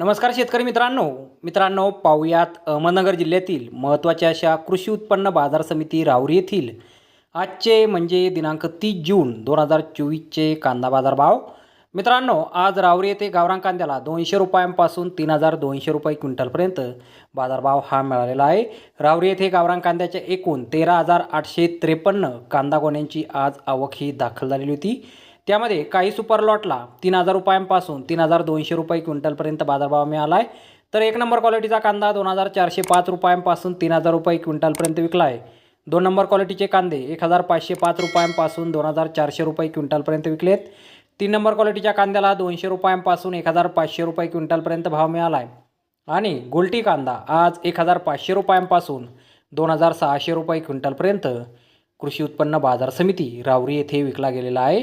नमस्कार शेतकरी मित्रांनो. मित्रांनो पाहुयात अहमदनगर जिल्ह्यातील महत्त्वाच्या अशा कृषी उत्पन्न बाजार समिती राहुरी येथील आजचे म्हणजे दिनांक तीस जून दोन हजार चोवीसचे कांदा बाजार भाव. मित्रांनो आज रावरी येथे गावरान कांद्याला दोनशे रुपयांपासून तीन हजार दोनशे रुपये क्विंटलपर्यंत बाजारभाव हा मिळालेला आहे. रावरी येथे गावरान कांद्याच्या एकूण तेरा हजार आठशे त्रेपन्न कांदा गोण्यांची आज आवक ही दाखल झालेली होती. त्यामध्ये काही सुपर लॉटला तीन हजार रुपयांपासून तीन हजार दोनशे रुपये क्विंटलपर्यंत बाजारभाव मिळाला आहे तर एक नंबर क्वालिटीचा कांदा दोन हजार चारशे पाच रुपयांपासून तीन हजार रुपये क्विंटलपर्यंत विकला आहे दोन नंबर क्वालिटीचे कांदे एक हजार पाचशे पाच रुपयांपासून दोन हजार चारशे रुपये क्विंटलपर्यंत विकलेत. तीन नंबर क्वालिटीच्या कांद्याला दोनशे रुपयांपासून एक हजार पाचशे रुपये क्विंटलपर्यंत भाव मिळाला आहे आणि गोल्टी कांदा आज एक हजार पाचशे रुपयांपासून दोन हजार सहाशे रुपये क्विंटलपर्यंत कृषी उत्पन्न बाजार समिती रावरी येथे विकला गेलेला आहे.